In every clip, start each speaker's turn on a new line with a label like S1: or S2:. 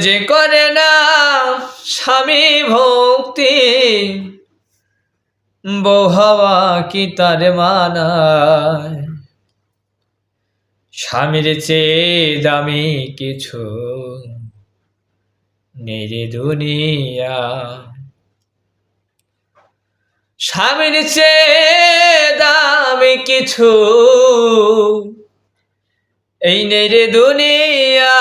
S1: যে করে না স্বামী ভক্তি, বউ কি তার মানায়? স্বামীর চেয়ে দামি কিছু নেরে দুনিয়া। স্বামীর চেয়ে দামি কিছু এই নেরে দুনিয়া।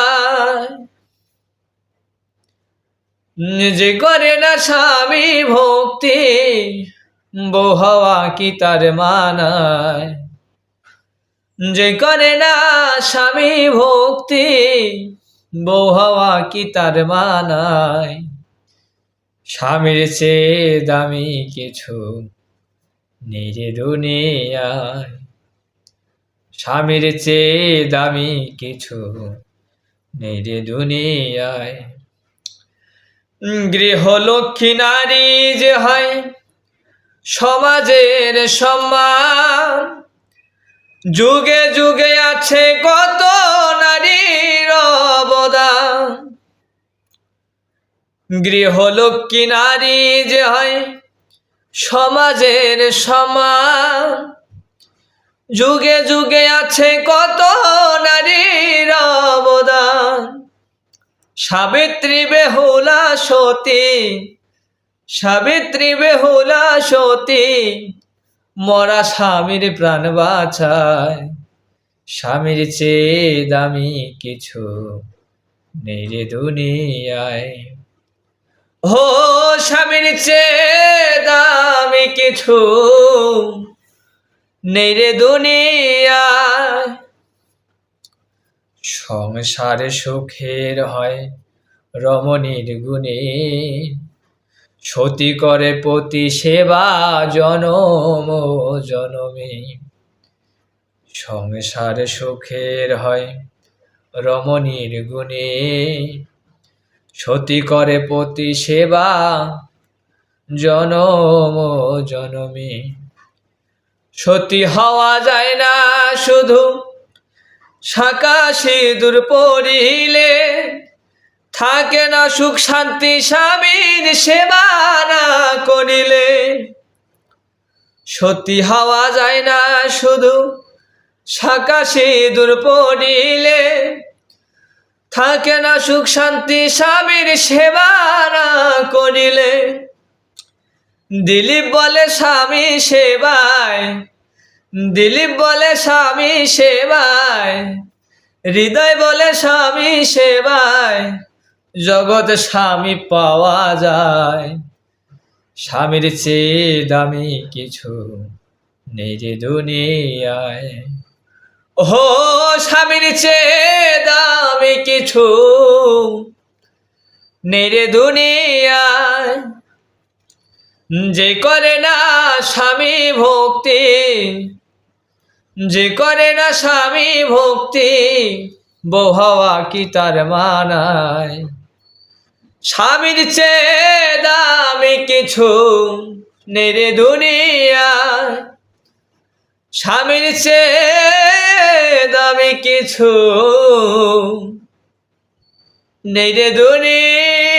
S1: যে করে না স্বামী ভক্তি বউ হওয়া কি তার মানায়? যে করে না স্বামী ভক্তি বউ হওয়া কি তার মানায়? স্বামীর চেয়ে দামি কিছু নিজে দুনিয়ায়। স্বামীর চেয়ে দামি কিছু নিজে দুনিয়ায়। গৃহলক্ষ্মী নারী যে হয়, সমাজের সম্মান। যুগে যুগে আছে কত নারীর অবদান। গৃহলক্ষ্মী নারী যে হয়, সমাজের সমান যুগে যুগে আছে কত নারীর অবদান। সাবিত্রী বেহুলা সতী, সাবিত্রী বেহুলা সতী, মরা স্বামীর প্রাণ বাঁচায়। স্বামীর চেয়ে দামি কিছু নেই দুনিয়ায়। হো স্বামীর চেয়ে দামি কিছু নেই রে দুনিয়ায়। সংসারে সুখের হয়, রমণীর গুণে। সতী করে পতি সেবা জনম জনমে। সংসারে সুখের হয়, রমণীর গুণে। সতী করে পতি সেবা জনম জনমে। সতী হওয়া যায় না শুধু শাঁকা সিঁদুর থাকে না সুখ, শান্তি, স্বামীর সেবা না করিলে। সতী হওয়া যায় না শুধু শাঁকা সিঁদুর পড়িলে। থাকে না সুখ, শান্তি, স্বামীর সেবা না করিলে। দিলীপ বলে, স্বামী সেবায় দিলীপ বলে স্বামী সেবায় হৃদয় বলে স্বামী সেবায় জগৎ স্বামী পাওয়া যায়। স্বামীর চেয়ে দামি কিছু নেই দুনিয়ায়। ও স্বামীর চেয়ে দামি কিছু নেই দুনিয়ায়। যে করে না স্বামী ভক্তি যে করে না স্বামী ভক্তি বহাওয়া হওয়া কি তার মানায়? স্বামীর চেয়ে দামি কিছু নেরে দুনিয়ায়। স্বামীর চেয়ে দামি কিছু নেরে দুনিয়া